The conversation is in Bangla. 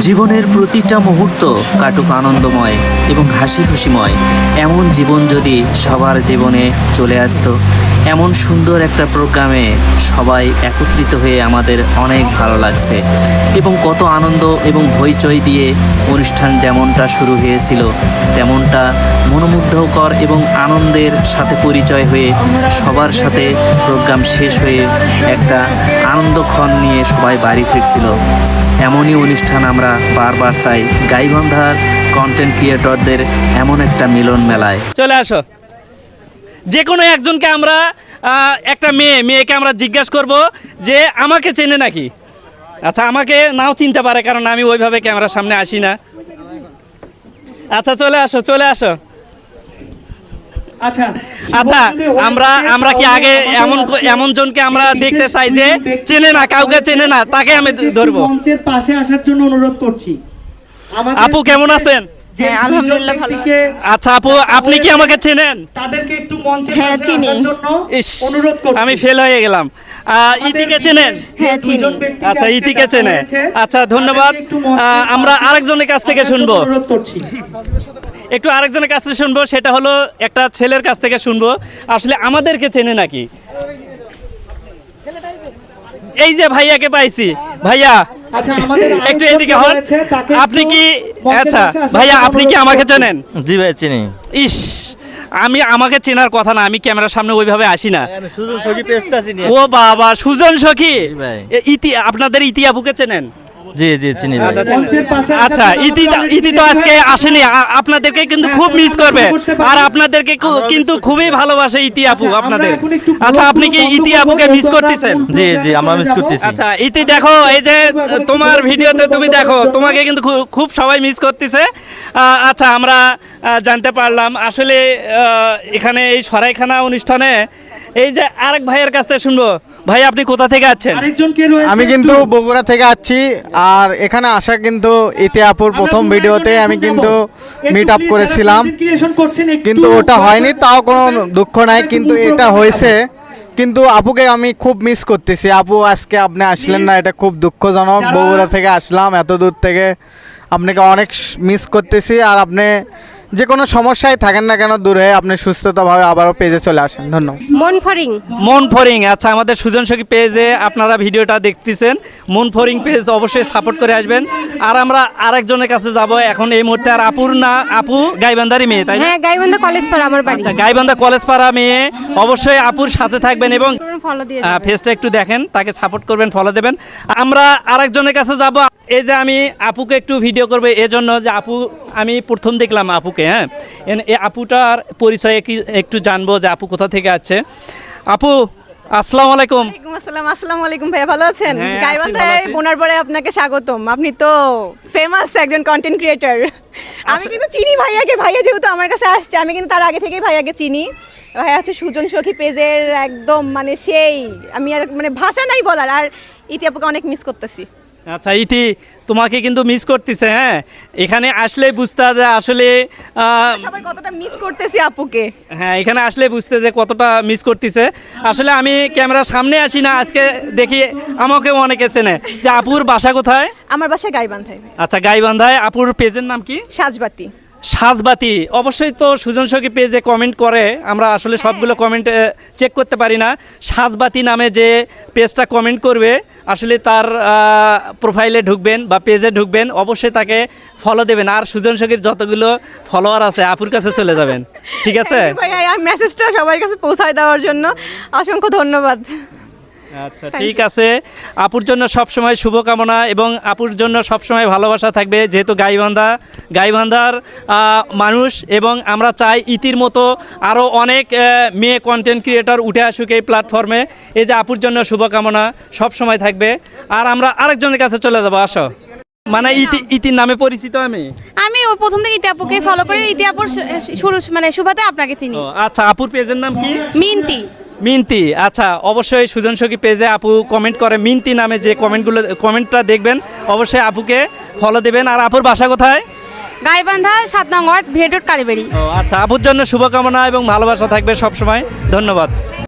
জীবনের প্রতিটা মুহূর্ত কাটুক আনন্দময় এবং হাসি খুশিময় এমন জীবন যদি সবার জীবনে চলে আসতো, এমন সুন্দর একটা প্রোগ্রামে সবাই একত্রিত হয়ে আমাদের অনেক ভালো লাগছে। এবং কত আনন্দ এবং হইচই দিয়ে অনুষ্ঠান যেমনটা শুরু হয়েছিল, তেমনটা মনোমুগ্ধকর এবং আনন্দের সাথে পরিচয় হয়ে সবার সাথে প্রোগ্রাম শেষ হয়ে একটা আনন্দক্ষণ নিয়ে সবাই বাড়ি ফিরছিল। এমনই অনুষ্ঠান আমরা বারবার চাই গাইবান্ধার কন্টেন্ট ক্রিয়েটরদের এমন একটা মিলন মেলায়। চলে আসো। যে কোনো একজনকে আমরা একটা মেয়ে, মেয়েকে আমরা জিজ্ঞাসা করব যে আমাকে চেনে নাকি? আচ্ছা আমাকে নাও চিনতে পারে, কারণ আমি ওইভাবে ক্যামেরার সামনে আসি না। আচ্ছা চলে আসো চলে আসো। আচ্ছা আচ্ছা আমরা আমরা কি আগে এমন এমন জনকে আমরা দেখতে চাই যে চেনে না কাউকে চেনে না তাকে আমি ধরবো। মঞ্চের পাশে আসার জন্য অনুরোধ করছি। আপু কেমন আছেন? হ্যাঁ, আলহামদুলিল্লাহ ভালো। আচ্ছা আপু আপনি কি আমাকে চেনেন? তাদেরকে একটু মঞ্চের হ্যাঁ, চিনি। আসার জন্য ইস অনুরোধ করছি। আমি ফেল হয়ে গেলাম। ইতিকে চেনেন? হ্যাঁ, চিনি। আচ্ছা ইতিকে চেনে আচ্ছা ধন্যবাদ। আমরা আরেকজনের কাছ থেকে শুনব। অনুরোধ করছি। একটু আরেকজনের কাছ থেকে শুনব সেটা হলো একটা ছেলের কাছ থেকে শুনব। আসলে আমাদেরকে চেনে নাকি? এই যে ভাইয়াকে পাইছি। ভাইয়া আচ্ছা একটু এদিকে হন। আপনি কি আচ্ছা ভাইয়া আপনি কি আমাকে চেনেন? জি ভাই চিনি। ইস আমি আমাকে চেনার কথা না আমি ক্যামেরার সামনে ওইভাবে আসি না। সুজন সখী পেজটা চিনি। ও বাবা সুজন সখী? ইতি আপনাদের ইতি আপুকে চেনেন? জি জি চিনি ভাই। আচ্ছা, আচ্ছা ইতি ইতি তো আজকে আসেনি। আপনাদেরকে কিন্তু খুব মিস করবে। আর আপনাদেরকে কিন্তু খুবই ভালোবাসে ইতি আপু আচ্ছা, আপনাদের। আচ্ছা আপনি কি ইতি আপুকে মিস করতেছেন? জি, জি, আমরা মিস করতেছি। আচ্ছা ইতি দেখো এই যে তোমার ভিডিওতে তুমি দেখো তোমাকে কিন্তু খুব সবাই মিস করতেছে। আহ, আচ্ছা আমরা জানতে পারলাম। আসলে এখানে এই সরাইখানা অনুষ্ঠানে এই যে আরেক ভাইয়ের কাছ থেকে শুনব। ভাই আপনি কোথা থেকে আছেন? আমি কিন্তু বগুড়া থেকে আসছি আর এখানে আসা কিন্তু ইতিহাপুর প্রথম আমরা ভিডিওতে আমি কিন্তু মিট আপ করেছিলাম। কিন্তু ওটা হয়নি তাও কোনো দুঃখ নাই কিন্তু এটা হয়েছে। কিন্তু আপুকে আমি খুব মিস করতেছি। আপু আজকে আপনি আসলেন না এটা খুব দুঃখজনক। বগুড়া থেকে আসলাম এত দূর থেকে। আপনাকে অনেক মিস করতেছি আর আপনি যে কোনো সমস্যায় থাকেন না কেন দূরে আপনি সুস্থতাভাবে আবারও পেজে চলে আসেন। ধন্যবাদ। মন ফরিং। মন ফরিং। আচ্ছা আমাদের সুজন সখী পেজে আপনারা ভিডিওটা দেখতেছেন। মন ফরিং পেজ অবশ্যই সাপোর্ট করে আসবেন। আর আমরা আরেকজনের কাছে যাব এখন এই মুহূর্তে আর আপুর না আপু গাইবান্ধারি মেয়ে তাই হ্যাঁ গাইবান্ধা কলেজ পাড়া আমার বাড়ি। আচ্ছা গাইবান্ধা কলেজ পাড়া মেয়ে অবশ্যই আপুর সাথে থাকবেন এবং ফলো দিয়ে ফেসটা একটু দেখেন তাকে সাপোর্ট করবেন ফলো দেবেন। আমরা আরেকজনের কাছে যাব। এই যে আমি আপুকে একটু ভিডিও করব এজন্য যে আপু আমি প্রথম দেখলাম আপুকে হ্যাঁ? এই আপুটার পরিচয়ে একটু জানব যে আপু কোথা থেকে আছে। আপু আসসালামু আলাইকুম। আসসালাম আসসালামু আলাইকুম ভাইয়া ভালো আছেন? হ্যাঁ, গাইবান্ধায় বোনার পরে আপনাকে স্বাগতম। আপনি তো ফেমাস একজন কন্টেন্ট ক্রিয়েটার আমি কিন্তু চিনি ভাইয়াকে ভাইয়া যেহেতু আমার কাছে আসছে আমি কিন্তু তার আগে থেকেই ভাইয়াকে চিনি। ভাইয়া হচ্ছে সুজন সখী পেজের একদম মানে সেই আমি আর মানে ভাষা নাই বলার আর ইতি আপুকে অনেক মিস করতেছি। আচ্ছা ইতি তোমাকে কিন্তু মিস করতেছে হ্যাঁ? এখানে আসলে বুঝতে হবে আসলে সবাই কতটা মিস করতেছি আপুকে। হ্যাঁ এখানে আসলে বুঝতে যে কতটা মিস করতেছে। আসলে আমি ক্যামেরার সামনে আসি না আজকে দেখি আমাকেও অনেকে চেনে। যে আপুর বাসা কোথায়? আমার বাসায় গাইবান্ধায়। আচ্ছা গাইবান্ধায় আপুর পেজের নাম কি? সাজবাতি। সাজবাতি। অবশ্যই তো সুজন সখী পেজে কমেন্ট করে। আমরা আসলে সবগুলো কমেন্ট চেক করতে পারি না। সাজবাতি নামে যে পেজটা কমেন্ট করবে আসলে তার প্রোফাইলে ঢুকবেন বা পেজে ঢুকবেন অবশ্যই তাকে ফলো দেবেন। আর সুজন সখীর যতগুলো ফলোয়ার আছে আপুর কাছে চলে যাবেন। ঠিক আছে? মেসেজটা সবার কাছে পৌঁছায় দেওয়ার জন্য। অসংখ্য ধন্যবাদ। আচ্ছা ঠিক আছে। আপুর জন্য সবসময় শুভকামনা এবং আপুর জন্য সবসময় ভালোবাসা থাকবে যেহেতু গাইবান্ধা। গাইবান্ধার মানুষ এবং আমরা চাই ইতির মতো আরও অনেক মেয়ে কন্টেন্ট ক্রিয়েটর উঠে আসুক এই প্ল্যাটফর্মে এই যে আপুর জন্য শুভকামনা সবসময় থাকবে। আর আমরা আরেকজনের কাছে চলে যাব আসো। মানে ইতি ইতির নামে পরিচিত আমি? আমি ওই প্রথম থেকে ইতিহাপুকে ফলো করে ইতিহাপুর শুরু মানে শুভাতে আপনাকে চিনি। আচ্ছা আপুর পেজের নাম কি? মিন্তি। মিন্তি। আচ্ছা অবশ্যই সুজন সখী পেজে আপু কমেন্ট করে। মিন্তি নামে যে কমেন্টগুলো কমেন্টটা দেখবেন অবশ্যই আপুকে ফলো দেবেন। আর আপুর বাসা কোথায়? গাইবান্ধা সাত নং ওয়ার্ড ভিয়েডোট কালীবাড়ি। ও আচ্ছা আপুর জন্য শুভকামনা এবং ভালোবাসা থাকবে সবসময়। ধন্যবাদ।